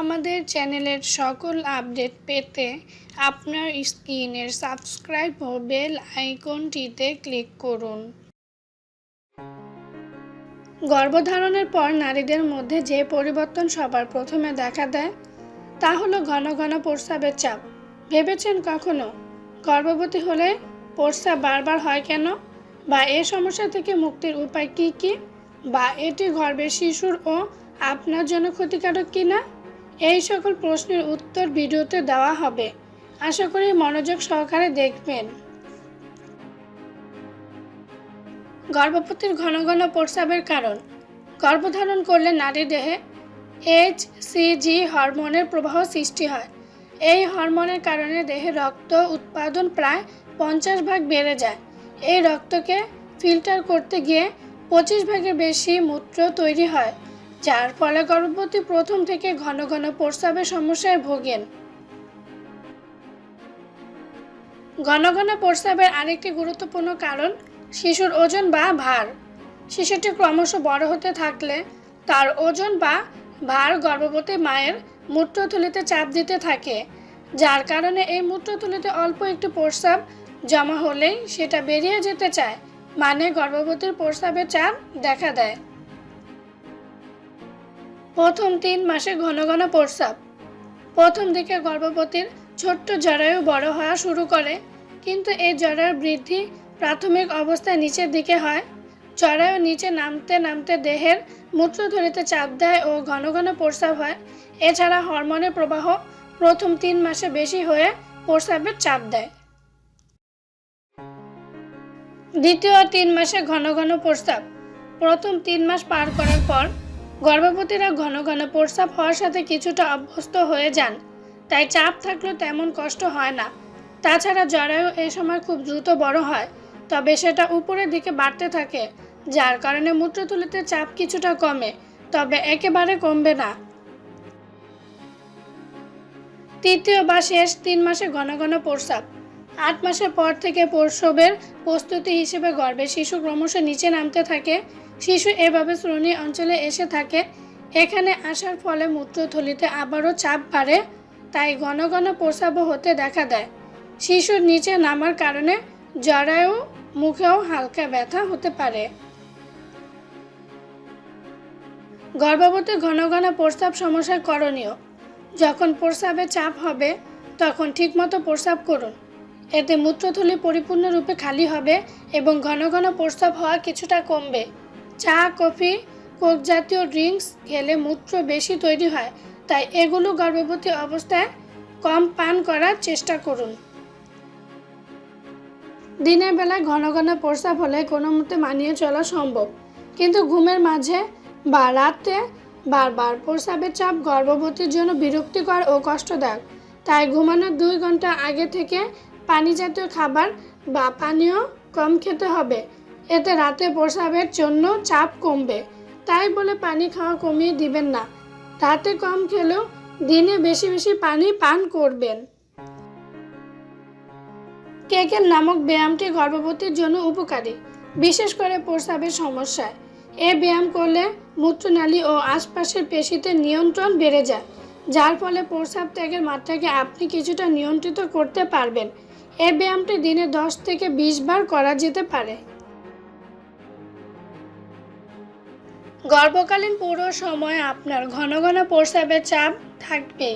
আমাদের চ্যানেলের সকল আপডেট পেতে আপনার স্ক্রিনের সাবস্ক্রাইব ও বেল আইকনটিতে ক্লিক করুন। গর্ভধারণের পর নারীদের মধ্যে যে পরিবর্তন সবার প্রথমে দেখা দেয়, তা হলো ঘন ঘন প্রস্রাবের চাপ। ভেবেছেন কখনো? গর্ভবতী হলে প্রস্রাব বারবার হয় কেন? বা এ সমস্যা থেকে মুক্তির উপায় কি কি? বা এটি গর্ভের শিশুর ও আপনার জন্য ক্ষতিকারক কিনা? এই সকল প্রশ্নের উত্তর ভিডিওতে দেওয়া হবে। আশা করি মনোযোগ সহকারে দেখবেন। গর্ভবতীর ঘন ঘন প্রস্রাবের কারণ। গর্ভধারণ করলে নারী দেহে এইচ সিজি হরমোনের প্রবাহ সৃষ্টি হয়। এই হরমোনের কারণে দেহে রক্ত উৎপাদন প্রায় পঞ্চাশ ভাগ বেড়ে যায়। এই রক্তকে ফিল্টার করতে গিয়ে পঁচিশ ভাগের বেশি মূত্র তৈরি হয়। যার ফলে গর্ভবতী প্রথম থেকে ঘন ঘন প্রস্রাবের সমস্যায় ভোগেন। ঘন ঘন প্রস্রাবের আরেকটি গুরুত্বপূর্ণ কারণ শিশুর ওজন বা ভার। শিশুটি ক্রমশ বড় হতে থাকলে তার ওজন বা ভার গর্ভবতী মায়ের মূত্রথলিতে চাপ দিতে থাকে, যার কারণে এই মূত্রথলিতে অল্প একটু প্রস্রাব জমা হলেই সেটা বেরিয়ে যেতে চায় মানে গর্ভবতীর প্রস্রাবের চাপ দেখা দেয়। প্রথম তিন মাসে ঘন ঘন প্রস্রাব। প্রথম দিকে গর্ভবতীর ছোট্ট জরায়ু বড় হওয়া শুরু করে, কিন্তু এই জরায়ুর বৃদ্ধি প্রাথমিক অবস্থায় নিচের দিকে হয়। জরায়ু নিচে নামতে নামতে দেহের মূত্রথলিতে চাপ দেয় ও ঘন ঘন প্রস্রাব হয়। এছাড়া হরমোনের প্রবাহ প্রথম তিন মাসে বেশি হয়ে প্রস্রাবের চাপ দেয়। দ্বিতীয় তিন মাসে ঘন ঘন প্রস্রাব। প্রথম তিন মাস পার করার পর গর্ভবতীরা ঘন ঘন প্রস্রাব হওয়ার সাথে কিছুটা অভ্যস্ত হয়ে যান। তাই চাপ থাকলেও তেমন কষ্ট হয় না। তাছাড়া জরায়ু এই সময় খুব দ্রুত বড় হয়, তবে সেটা উপরের দিকে বাড়তে থাকে, যার কারণে মূত্রথলিতে চাপ কিছুটা কমে, তবে একেবারে কমবে না। তৃতীয় বা শেষ তিন মাসে ঘন ঘন প্রস্রাব। আট মাসের পর থেকে প্রসবের প্রস্তুতি হিসেবে গর্ভে শিশু ক্রমশ নিচে নামতে থাকে শিশু এভাবে শ্রোণী অঞ্চলে এসে থাকে। এখানে আসার ফলে মূত্রথলিতে আবারও চাপ বাড়ে, তাই ঘন ঘন প্রস্রাবও হতে দেখা দেয়। শিশুর নিচে নামার কারণে জরায়ু মুখেও হালকা ব্যথা হতে পারে। গর্ভবতী ঘন ঘন প্রস্রাব সমস্যার করণীয়। যখন প্রস্রাবে চাপ হবে, তখন ঠিকমতো প্রস্রাব করুন। এতে মূত্রথলি পরিপূর্ণরূপে খালি হবে এবং ঘন ঘন প্রস্রাব হওয়া কিছুটা কমবে। চা, কফি, কোক জাতীয় ড্রিঙ্কস খেলে মূত্র বেশি তৈরি হয়, তাই এগুলো গর্ভবতী অবস্থায় কম পান করার চেষ্টা করুন। দিনের বেলায় ঘন ঘন প্রস্রাব হলে কোনো মতে মানিয়ে চলা সম্ভব। কিন্তু ঘুমের মাঝে বা রাতে বারবার প্রস্রাবের চাপ গর্ভবতীর জন্য বিরক্তিকর ও কষ্টদায়ক। তাই ঘুমানোর দুই ঘণ্টা আগে থেকে পানি জাতীয় খাবার বা পানীয় কম খেতে হবে। এতে রাতে প্রস্রাবের জন্য চাপ কমবে। তাই বলে পানি খাওয়া কমিয়ে দিবেন না। রাতে কম খেলেও দিনে বেশি বেশি পানি পান করবেন। কেকের নামক ব্যায়ামটি গর্ভবতীর জন্য উপকারী, বিশেষ করে প্রস্রাবের সমস্যায়। এ ব্যায়াম করলে মূত্রনালী ও আশপাশের পেশিতে নিয়ন্ত্রণ বেড়ে যায়, যার ফলে প্রস্রাব ত্যাগের মাত্রাকে আপনি কিছুটা নিয়ন্ত্রিত করতে পারবেন। এ ব্যায়ামটি দিনে দশ থেকে বিশ বার করা যেতে পারে। গর্ভকালীন পুরো সময় আপনার ঘন ঘন প্রস্রাবের চাপ থাকবে।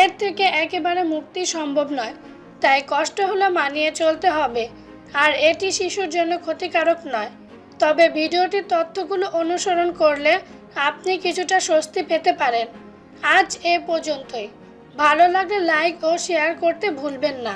এর থেকে একেবারে মুক্তি সম্ভব নয়। তাই কষ্ট হলে মানিয়ে চলতে হবে। আর এটি শিশুর জন্য ক্ষতিকারক নয়। তবে ভিডিওটির তথ্যগুলো অনুসরণ করলে আপনি কিছুটা স্বস্তি পেতে পারেন। আজ এ পর্যন্তই। ভালো লাগলে লাইক ও শেয়ার করতে ভুলবেন না।